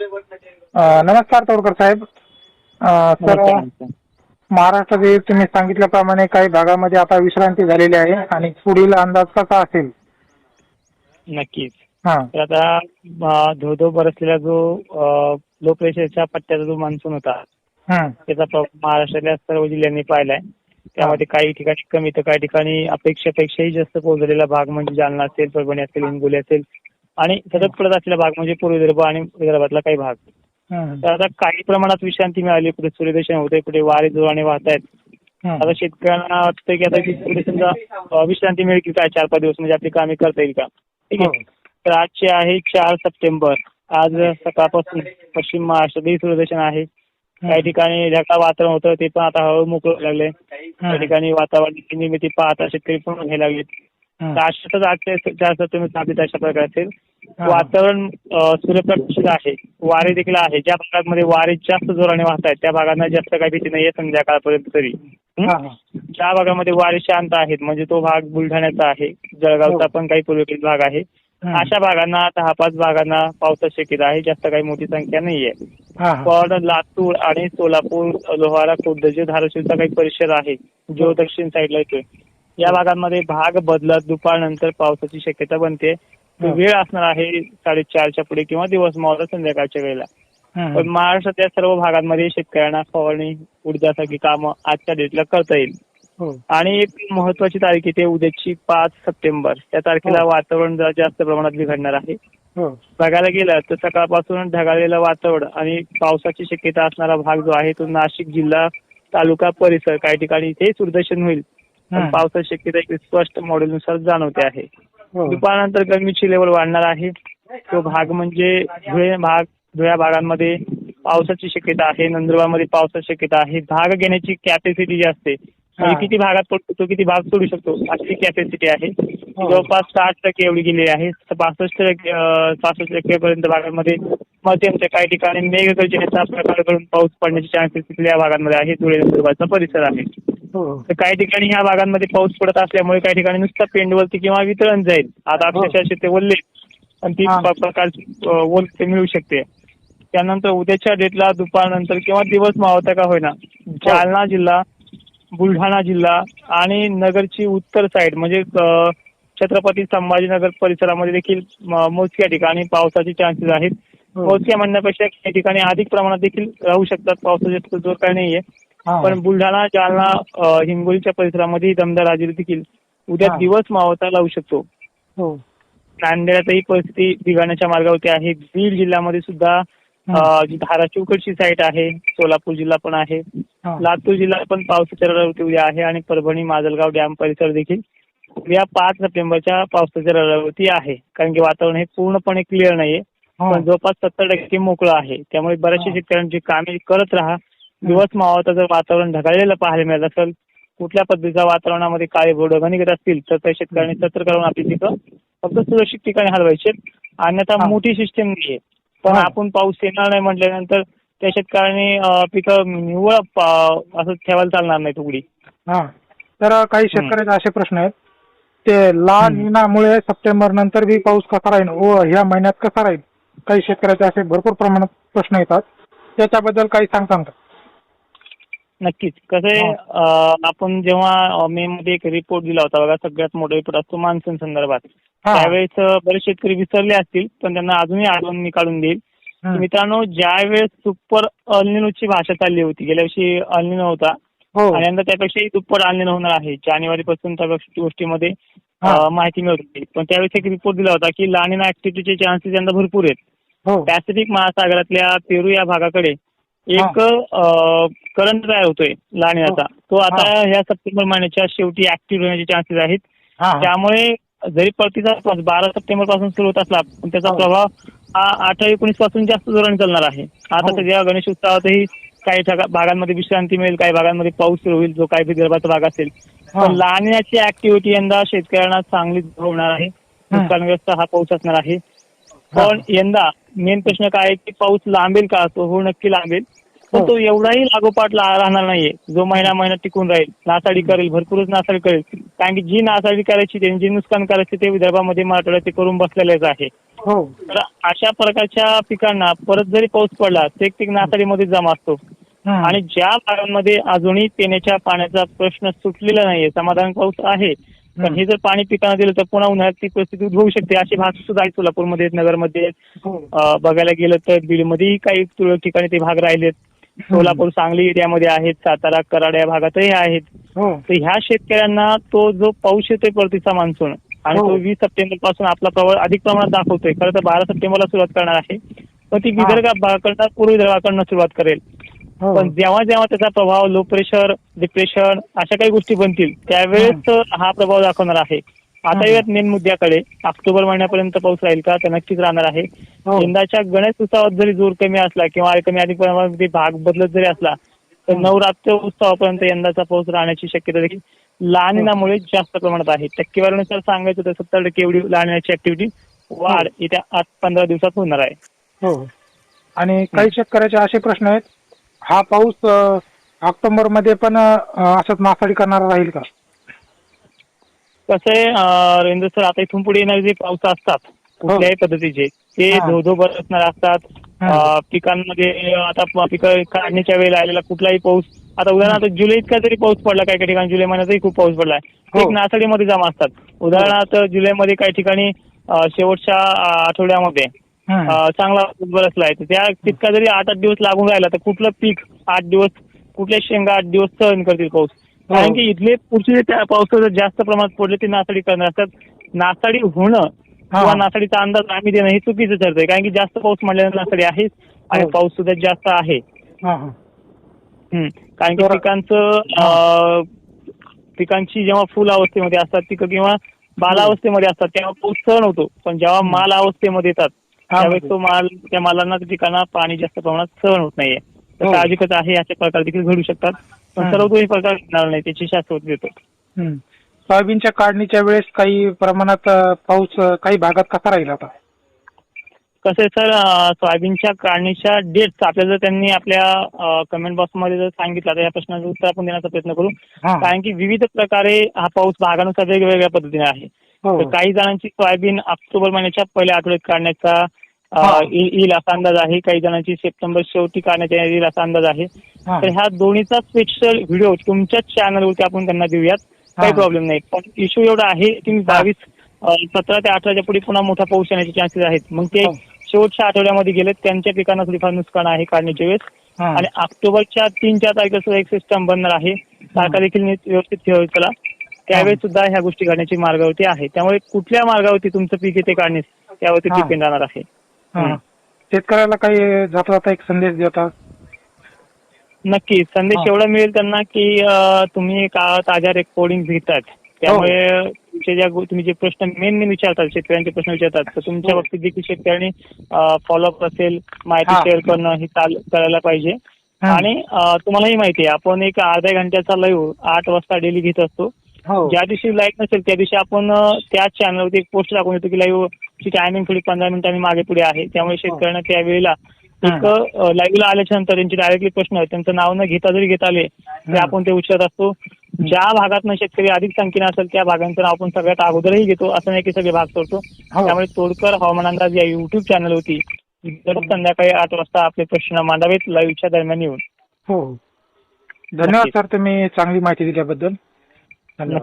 अ, नमस्कार तोडकर साहेब. अ, सर नमस्कार, नमस्कार. महाराष्ट्रातील तुम्ही सांगितल्याप्रमाणे काही भागामध्ये आता विश्रांती झालेली आहे आणि पुढील अंदाज कसा असेल? नक्कीच. हा. तर आता अं, धोधो बरसलेला जो लो प्रेशरच्या पट्ट्याचा जो मान्सून होता हं, त्याचा प्रभाव महाराष्ट्रातल्या सर्व जिल्ह्यांनी पाहिलाय. त्यामध्ये काही ठिकाणी कमी तर काही ठिकाणी अपेक्षेपेक्षाही जास्त पोहोचलेला भाग म्हणजे जालना असेल परभणी असेल हिंगोली असेल आणि सतत पडत असलेला भाग म्हणजे पूर्व विदर्भ आणि विदर्भातला काही भाग. हं, तर आता काही प्रमाणात विश्रांती मिळाली कुठे सूर्यदर्शन होते कुठे वारे जोराने वाहत आहेत हं. आता शेतकऱ्यांना वाटतं की आता समजा विश्रांती मिळेल की काय चार पाच दिवस म्हणजे आपली कामे करता येईल का? ठीक आहे. तर आजचे आहे चार सप्टेंबर. आज सकाळपासून पश्चिम महाराष्ट्रातही सूर्यदर्शन आहे. काही ठिकाणी ढगाळ वातावरण होतं ते पण आता हळू मोकळं लागले काही ठिकाणी वातावरण निर्मिती पाहता शेतकरी पण घ्यायला हं. तर अशातच आजचे चार सप्टेंबर साधित अशा प्रकारे असेल हा. वातावरण सूर्यप्रकाशित आहे वारे देखील आहे ज्या भागांमध्ये वारे जास्त जोराने वाहत आहेत त्या भागांना जास्त काही भीती नाहीये संध्याकाळपर्यंत तरी हं? हा, हा. ज्या भागामध्ये वारे शांत आहेत म्हणजे तो भाग बुलढाण्याचा आहे जळगावचा पण काही पूर्वेकडील भाग आहे हं. अशा भागांना दहा पाच भागांना पावसाची शक्यता आहे जास्त काही मोठी संख्या नाहीये हा, हा. पण लातूर आणि सोलापूर लोहारा खुर्द जे धाराशिवचा काही परिसर आहे जो दक्षिण साईडला येतोय या भागांमध्ये भाग बदलत दुपारनंतर पावसाची शक्यता बनते तो. वेळ असणार आहे साडेचारच्या पुढे किंवा दिवस मावळा संध्याकाळच्या वेळेला पण महाराष्ट्रातल्या सर्व भागांमध्ये शेतकऱ्यांना फवारणी उडदासारखी कामं आजच्या डेटला करता येईल हो. आणि एक महत्वाची तारीख येते उद्याची पाच सप्टेंबर त्या तारखेला हो. वातावरण जरा जास्त प्रमाणात बिघडणार आहे हो. बघायला गेलं तर सकाळपासून ढगाळलेलं वातावरण आणि पावसाची शक्यता असणारा भाग जो आहे तो नाशिक जिल्हा तालुका परिसर काही ठिकाणी इथे सूर्यदर्शन होईल पण. पावसाची शक्यता एक स्पष्ट मॉडेलनुसार जाणवते आहे हो. दुपारनंतर गरमीची लेवल वाढणार आहे तो भाग म्हणजे धुळे भाग धुळ्या भागांमध्ये पावसाची शक्यता आहे नंदुरबारमध्ये पावसाची शक्यता आहे भाग घेण्याची कॅपॅसिटी जी असते म्हणजे. किती भागात पडतो तो किती भाग सोडू शकतो अशी कॅपॅसिटी आहे हो. जवळपास साठ टक्के एवढी गेलेली आहे पासष्ट टक्के पासष्ट टक्केपर्यंत भागांमध्ये मध्यमच्या काही ठिकाणी मेघगर्जनेचा प्रकार करून पाऊस पडण्याचे चान्सेस तिथल्या भागांमध्ये आहे धुळे नंदुरबारचा परिसर आहे. तर काही ठिकाणी ह्या भागांमध्ये पाऊस पडत असल्यामुळे काही ठिकाणी नुसतं पेंडवरती किंवा वितरण जाईल आता हो. अक्षरशः ते वल्ले आणि ती हा. प्रकारची ओल ते मिळू शकते त्यानंतर उद्याच्या डेटला दुपारनंतर किंवा दिवस मावता का होईना जालना जिल्हा बुलढाणा जिल्हा आणि नगरची उत्तर साईड म्हणजे छत्रपती संभाजीनगर परिसरामध्ये देखील मोजक्या ठिकाणी पावसाचे चान्सेस आहेत हो. मोजक्या म्हणण्यापेक्षा काही ठिकाणी अधिक प्रमाणात देखील राहू शकतात पावसाचे जोर काही नाहीये हा. पण बुलढाणा जालना हिंगोलीच्या परिसरामध्ये दमदार हजेरी देखील उद्या. दिवस मावता लावू शकतो. हो. नांदेडातही परिस्थिती बिघडण्याच्या मार्गावरती आहे. बीड जिल्ह्यामध्ये सुद्धा धाराशिवकडची साईट आहे. सोलापूर जिल्हा पण आहे. लातूर जिल्हा पण पावसाच्या रडावरती उद्या आहे आणि परभणी माजलगाव डॅम परिसर देखील उद्या पाच सप्टेंबरच्या पावसाच्या रडावरती आहे. कारण की वातावरण हे पूर्णपणे क्लिअर नाहीये. पण जवळपास सत्तर टक्के मोकळं आहे. त्यामुळे बऱ्याचशा. शेतकऱ्यांची कामे करत राहा. दिवस मावळता जर वातावरण ढगाळलेलं पाहायला मिळत असेल कुठल्या पद्धतीच्या वातावरणामध्ये काळे ढग निघत असतील तर त्या शेतकऱ्यांनी सतर्क राहून आपली पिकं फक्त सुरक्षित ठिकाणी हलवायचे. अन्यथा. मोठी सिस्टीम नाहीये. पण. आपण पाऊस येणार नाही म्हटल्यानंतर त्या शेतकऱ्यांनी पिकं निव्वळ असं ठेवायला चालणार नाही उघडी. हा. तर काही शेतकऱ्याचे असे प्रश्न आहेत. ते ला. निनामुळे सप्टेंबर नंतर बी पाऊस कसा राहील व ह्या महिन्यात कसा राहील काही शेतकऱ्याचे असे भरपूर प्रमाणात प्रश्न येतात. त्याच्याबद्दल काही सांगता का? नक्कीच. कसं आहे आपण जेव्हा मे मध्ये एक रिपोर्ट दिला होता बघा सगळ्यात मोठा रिपोर्ट असतो मान्सून संदर्भात. त्यावेळेस बरेच शेतकरी विसरले असतील पण त्यांना अजूनही आठवण मी काढून देईल. मित्रांनो ज्यावेळेस सुपर अल्निनोची भाषा चालली होती गेल्या वर्षी अल्निनो होता. हो. आणि यंदा त्यापेक्षाही दुप्पट अल्निनो होणार आहे. जानेवारी पासून त्या गोष्टी- गोष्टीमध्ये माहिती मिळत होती. पण त्यावेळेस एक रिपोर्ट दिला होता की लानिना ऍक्टिव्हिटीचे चान्सेस यंदा भरपूर आहेत. हो. पॅसिफिक महासागरातल्या पेरू या भागाकडे एक करंट तयार होतोय लानिनाचा तो आता ह्या सप्टेंबर महिन्याच्या शेवटी ऍक्टिव्ह होण्याचे चान्सेस आहेत. हा त्यामुळे जरी परतीचा बारा सप्टेंबरपासून सुरू होत असला पण त्याचा हो. प्रभाव हा अठरा एकोणीसपासून जास्त जोराने चालणार आहे. आता हो. सध्या गणेश उत्सवातही काही भागांमध्ये विश्रांती मिळेल काही भागांमध्ये पाऊस सुरू होईल जो काही विदर्भाचा भाग असेल हा. पण लानिनाची ऍक्टिव्हिटी यंदा शेतकऱ्यांना चांगली होणार आहे. नुकसानग्रस्त हा पाऊस असणार आहे. पण यंदा मेन प्रश्न काय आहे की पाऊस लांबेल का? तो हो नक्की लांबेल. पण हो. तो एवढाही लागोपाठ राहणार नाहीये. जो महिना महिना टिकून राहील नासाडी करेल भरपूरच नासाडी करेल. कारण की जी नासाडी करायची त्यांनी जी नुकसान करायची ते विदर्भामध्ये मराठवाड्यात ते करून बसलेलेच आहे. हो. तर अशा प्रकारच्या पिकांना परत जरी पाऊस पडला ते पीक नासाडीमध्ये जमा असतो. आणि ज्या भागांमध्ये अजूनही पिण्याच्या पाण्याचा प्रश्न सुटलेला नाहीये समाधान पाऊस आहे पण. हे जर पाणी पिकांना दिलं तर पुन्हा उन्हाळ्यात ती परिस्थिती उद्भवू शकते. असे भाग सुद्धा आहेत सोलापूरमध्ये नगरमध्ये. हो. बघायला गेलं तर बीडमध्येही काही तुरळक ठिकाणी ते भाग राहिलेत. सोलापूर सांगली एरियामध्ये आहेत सातारा कराड या भागातही आहेत. हो. तर ह्या शेतकऱ्यांना तो जो पाऊस येतोय परतीचा मान्सून आणि हो. तो वीस सप्टेंबरपासून आपला प्रभाव अधिक प्रमाणात दाखवतोय. खरं तर बारा सप्टेंबरला सुरुवात करणार आहे. पण ती. विदर्भ भागाकडनं पूर्व विदर्भाकडनं सुरुवात करेल. हो. पण जेव्हा जेव्हा त्याचा प्रभाव लो प्रेशर डिप्रेशन अशा काही गोष्टी बनतील त्यावेळेस हा प्रभाव दाखवणार आहे. आता. येऊयात मेन मुद्द्याकडे. ऑक्टोबर महिन्यापर्यंत पाऊस राहील का? तर नक्कीच राहणार आहे. हो. यंदाच्या गणेश उत्सवात जरी जोर कमी असला किंवा कमी अधिक प्रमाणामध्ये भाग बदलत जरी असला तर हम्म. नवरात्र उत्सवापर्यंत यंदाचा पाऊस राहण्याची शक्यता देखील लहानीनामुळे जास्त प्रमाणात आहे. टक्केवारीनुसार सांगायचं तर सत्तर टक्के एवढी लहानीची ऍक्टिव्हिटी वाढ येत्या आठ पंधरा दिवसात होणार आहे. हो. आणि काही शेतकऱ्याचे असे प्रश्न आहेत हा पाऊस ऑक्टोबरमध्ये पण असंच नासाडी करणारा राहील का? कसं आहे रवींद्र सर आता इथून पुढे येणारे जे पाऊस असतात कुठल्याही पद्धतीचे ते हा. धो धो बरसणार असतात हा. पिकांमध्ये आता पिकं काढणीच्या वेळेला आलेला कुठलाही पाऊस आता उदाहरणार्थ जुलै इतका जरी पाऊस पडला काही ठिकाणी जुलै महिन्यातही खूप पाऊस पडलाय ते हो. नासाडीमध्ये जमा असतात उदाहरणार्थ जुलैमध्ये काही ठिकाणी शेवटच्या आठवड्यामध्ये चांगला बरसलाय तर त्या तितका जरी आठ आठ दिवस लागून राहिला तर कुठलं पीक आठ दिवस कुठल्या शेंगा आठ दिवस सहन करतील पाऊस हो. कारण की इथले पुढचे जे त्या पावसाचं जास्त प्रमाणात पडले ते नासाडी करणार. असतात नासाडी होणं किंवा नासाडीचा अंदाज आम्ही देणं हे चुकीचं ठरतंय. कारण की जास्त पाऊस म्हणल्यानंतर नासाडी आहे आणि हो. पाऊस सुद्धा जास्त आहे. हा, हा. कारण की पिकांचं पिकांची जेव्हा फुल अवस्थेमध्ये असतात पिकं किंवा बाल अवस्थेमध्ये असतात तेव्हा पाऊस सहन होतो. पण जेव्हा माल अवस्थेमध्ये येतात हा, त्यावेळेस तो माल त्या मालांना पिकांना पाणी जास्त प्रमाणात सहन होत नाहीये. तर हो. साहजिकच आहे असे प्रकार देखील घडू शकतात. पण. सर्व तोही प्रकार घडणार नाही त्याची शाश्वत देतो हम्म. सोयाबीनच्या काढणीच्या वेळेस काही प्रमाणात अं, पाऊस अं, काही भागात कसा राहील आता कसं आहे सर अं, सोयाबीनच्या काढणीच्या डेट्स आपल्याला जर त्यांनी आपल्या कमेंट बॉक्समध्ये जर सांगितलं तर या प्रश्नाचं उत्तर आपण देण्याचा प्रयत्न करू हा. कारण की विविध प्रकारे हा पाऊस भागानुसार वेगवेगळ्या पद्धतीने आहे हो तर काही जणांची सोयाबीन ऑक्टोबर महिन्याच्या पहिल्या आठवड्यात काढण्याचा. येईल असा अंदाज आहे. काही जणांची सप्टेंबर शेवटी काढण्याचा येईल असा अंदाज आहे. तर ह्या दोन्हीचा स्पेशल व्हिडिओ तुमच्याच चॅनलवरती आपण त्यांना देऊयात. काही. प्रॉब्लेम नाही. पण इश्यू एवढा आहे की बावीस सतरा ते अठराच्या पुढे पुन्हा मोठा पाऊस येण्याचे चान्सेस आहेत. मग ते हो. शेवटच्या आठवड्यामध्ये गेले त्यांच्या पिकांना थोडीफार नुकसान आहे काढण्याच्या वेळेस. आणि ऑक्टोबरच्या तीन चार तारखेला एक सिस्टम बनणार आहे. तारखा देखील व्यवस्थित ठेवावी चला त्यावेळेस सुद्धा ह्या गोष्टी करण्याची मार्गावरती आहे. त्यामुळे कुठल्या मार्गावरती तुमचं पीक येते काढणीस त्यावरती. डिपेंड राहणार आहे. शेतकऱ्याला काही जाता जाता एक संदेश देता? नक्की. संदेश हा. एवढा मिळेल त्यांना की तुम्ही का ताज्या रेकॉर्डिंग घेतात. त्यामुळे तुमचे ज्या तुम्ही जे प्रश्न मेन मेन विचारतात शेतकऱ्यांचे प्रश्न विचारतात तर तुमच्या हो. बाबतीत देखील शेतकऱ्यांनी फॉलोअप असेल माहिती हा. शेअर करणं हे करायला पाहिजे. आणि तुम्हालाही माहिती आहे आपण एक अर्ध्या घंट्याचा लाईव्ह आठ वाजता डेली घेत असतो. हो. ज्या दिवशी लाइट नसेल त्या दिवशी आपण त्याच चॅनलवरती एक पोस्ट टाकून देतो की लाईव्ह ची टायमिंग थोडी पंधरा मिनिटांनी मागे पुढे आहे. त्यामुळे शेतकऱ्यांना त्या वेळेला एक लाईव्हला आल्याच्यानंतर त्यांचे डायरेक्टली प्रश्न त्यांचं नाव न घेता जरी घेता आले तरी. आपण ते उचलत असतो. ज्या भागातनं शेतकरी अधिक संख्येने असेल त्या भागांचं नाव आपण सगळ्यात अगोदरही घेतो. असं नाही की सगळे भाग करतो हो. त्यामुळे तोडकर हवामान अंदाज या युट्यूब चॅनल होती दररोज संध्याकाळी आठ वाजता आपले प्रश्न मांडावेत. लाईव्हच्या दरम्यान येऊन. हो. धन्यवाद. सर. तुम्ही चांगली माहिती दिल्याबद्दल.